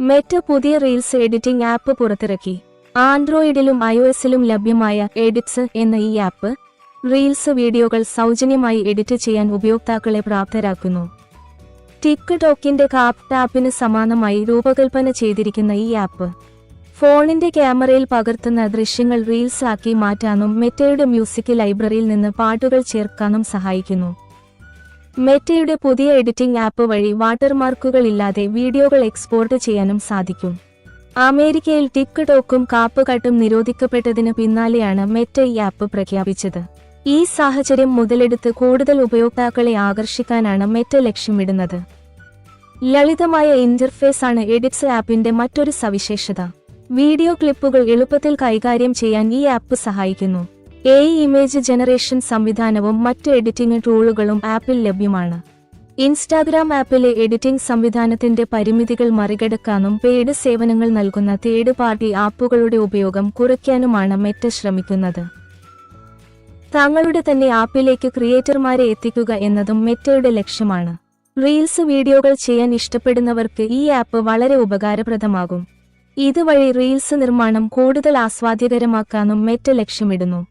Meta പുതിയ reels editing app പുറത്തിറക്കി. ആൻഡ്രോയിഡിലും ഐഒഎസിലും ലഭ്യമായ എഡിറ്റ്സ് എന്ന ഈ ആപ്പ് റീൽസ് വീഡിയോകൾ സൗജന്യമായി എഡിറ്റ് ചെയ്യാൻ ഉപയോക്താക്കളെ പ്രാപ്തരാക്കുന്നു. ടിക് ടോക്കിന്റെ കാപ്പ് ടാപ്പിന് സമാനമായി രൂപകൽപ്പന ചെയ്തിരിക്കുന്ന ഈ ആപ്പ് ഫോണിന്റെ ക്യാമറയിൽ പകർത്തുന്ന ദൃശ്യങ്ങൾ റീൽസ് ആക്കി മാറ്റാനും മെറ്റയുടെ മ്യൂസിക് ലൈബ്രറിയിൽ നിന്ന് പാട്ടുകൾ ചേർക്കാനും സഹായിക്കുന്നു. മെറ്റയുടെ പുതിയ എഡിറ്റിംഗ് ആപ്പ് വഴി വാട്ടർമാർക്കുകളില്ലാതെ വീഡിയോകൾ എക്സ്പോർട്ട് ചെയ്യാനും സാധിക്കും. അമേരിക്കയിൽ ടിക്ക് ടോക്കും കാപ്പുകാട്ടും നിരോധിക്കപ്പെട്ടതിന് പിന്നാലെയാണ് മെറ്റ ഈ ആപ്പ് പ്രഖ്യാപിച്ചത്. ഈ സാഹചര്യം മുതലെടുത്ത് കൂടുതൽ ഉപയോക്താക്കളെ ആകർഷിക്കാനാണ് മെറ്റ ലക്ഷ്യമിടുന്നത് ലളിതമായ ഇന്റർഫേസ് ആണ് എഡിറ്റ്സ് ആപ്പിന്റെ മറ്റൊരു സവിശേഷത. വീഡിയോ ക്ലിപ്പുകൾ എളുപ്പത്തിൽ കൈകാര്യം ചെയ്യാൻ ഈ ആപ്പ് സഹായിക്കുന്നു. എ ഇമേജ് ജനറേഷൻ സംവിധാനവും മറ്റ് എഡിറ്റിംഗ് ടൂളുകളും ആപ്പിൽ ലഭ്യമാണ്. ഇൻസ്റ്റാഗ്രാം ആപ്പിലെ എഡിറ്റിംഗ് സംവിധാനത്തിന്റെ പരിമിതികൾ മറികടക്കാനും പെയ്ഡ് സേവനങ്ങൾ നൽകുന്ന തേർഡ് പാർട്ടി ആപ്പുകളുടെ ഉപയോഗം കുറയ്ക്കാനുമാണ് മെറ്റ ശ്രമിക്കുന്നത്. തങ്ങളുടെ തന്നെ ആപ്പിലേക്ക് ക്രിയേറ്റർമാരെ എത്തിക്കുക എന്നതും മെറ്റയുടെ ലക്ഷ്യമാണ്. റീൽസ് വീഡിയോകൾ ചെയ്യാൻ ഇഷ്ടപ്പെടുന്നവർക്ക് ഈ ആപ്പ് വളരെ ഉപകാരപ്രദമാകും. ഇതുവഴി റീൽസ് നിർമ്മാണം കൂടുതൽ ആസ്വാദ്യകരമാക്കാനും മെറ്റ ലക്ഷ്യമിടുന്നു.